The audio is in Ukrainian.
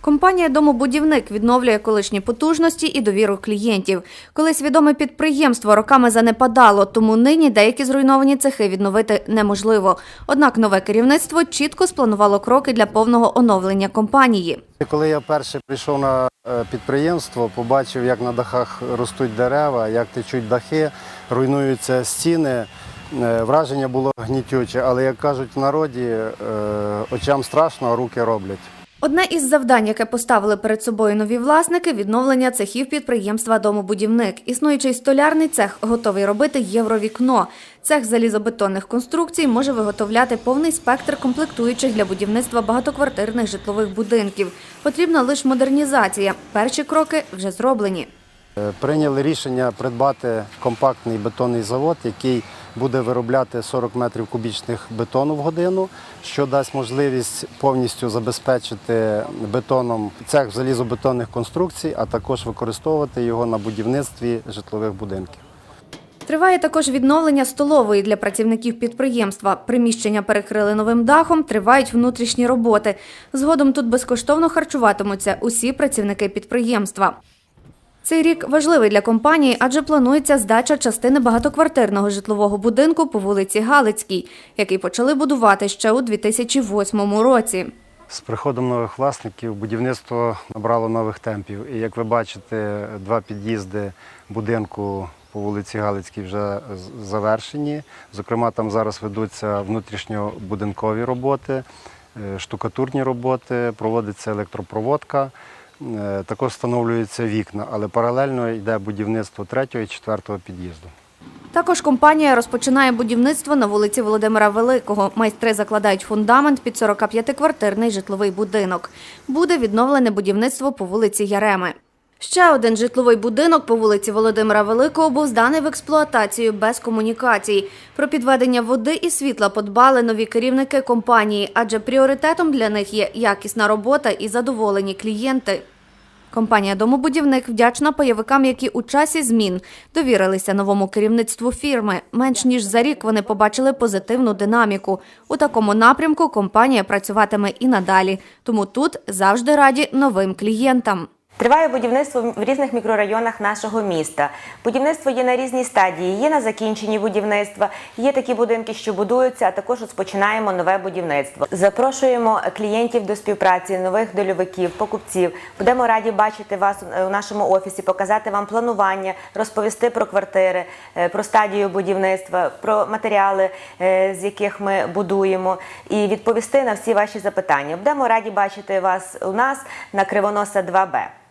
Компанія Домобудівник відновлює колишні потужності і довіру клієнтів. Колись відоме підприємство роками занепадало, тому нині деякі зруйновані цехи відновити неможливо. Однак нове керівництво чітко спланувало кроки для повного оновлення компанії. Коли я перше прийшов на е, підприємство, побачив, як на дахах ростуть дерева, як течуть дахи, руйнуються стіни. е, Враження було гнітюче, але як кажуть в народі, е, очам страшно, а руки роблять. Одне із завдань, яке поставили перед собою нові власники відновлення цехів підприємства Домобудівник. Існуючий столярний цех готовий робити євровікно. Цех залізобетонних конструкцій може виготовляти повний спектр комплектуючих для будівництва багатоквартирних житлових будинків. Потрібна лише модернізація. Перші кроки вже зроблені. Е, Прийняли рішення придбати компактний бетонний завод, який буде виробляти 40 метрів кубічних бетону в годину, що дасть можливість повністю забезпечити бетоном цех залізобетонних конструкцій, а також використовувати його на будівництві житлових будинків. Триває також відновлення столової для працівників підприємства. Приміщення перекрили новим дахом, тривають внутрішні роботи. Згодом тут безкоштовно харчуватимуться усі працівники підприємства. Цей рік важливий для компанії, адже планується здача частини багатоквартирного житлового будинку по вулиці Галицькій, який почали будувати ще у 2008 році. З приходом нових власників будівництво набрало нових темпів. І як ви бачите, два під'їзди будинку по вулиці Галицькій вже завершені. Зокрема, там зараз ведуться внутрішньобудинкові роботи, е, штукатурні роботи, проводиться електропроводка. Е, Також встановлюються вікна, але паралельно йде будівництво третього і четвертого під'їзду. Також компанія розпочинає будівництво на вулиці Володимира Великого. Майстри закладають фундамент під 45-квартирний житловий будинок. Буде відновлене будівництво по вулиці Яреми. Ще один житловий будинок по вулиці Володимира Великого був зданий в експлуатацію без комунікацій. Про підведення води і світла подбали нові керівники компанії, адже пріоритетом для них є якісна робота і задоволені клієнти. Компанія Домобудівник вдячна пайовикам, які у часі змін довірилися новому керівництву фірми. Менш ніж за рік вони побачили позитивну динаміку. У такому напрямку компанія працюватиме і надалі. Тому тут завжди раді новим клієнтам. Триває будівництво в різних мікрорайонах нашого міста. Будівництво є на різній стадії, є на закінченні будівництва, є такі будинки, що будуються, а також розпочинаємо нове будівництво. Запрошуємо клієнтів до співпраці, нових дольовиків, покупців. Будемо раді бачити вас у нашому офісі, показати вам планування, розповісти про квартири, е, про стадію будівництва, про матеріали, е, з яких ми будуємо, і відповісти на всі ваші запитання. Будемо раді бачити вас у нас на Кривоноса 2Б.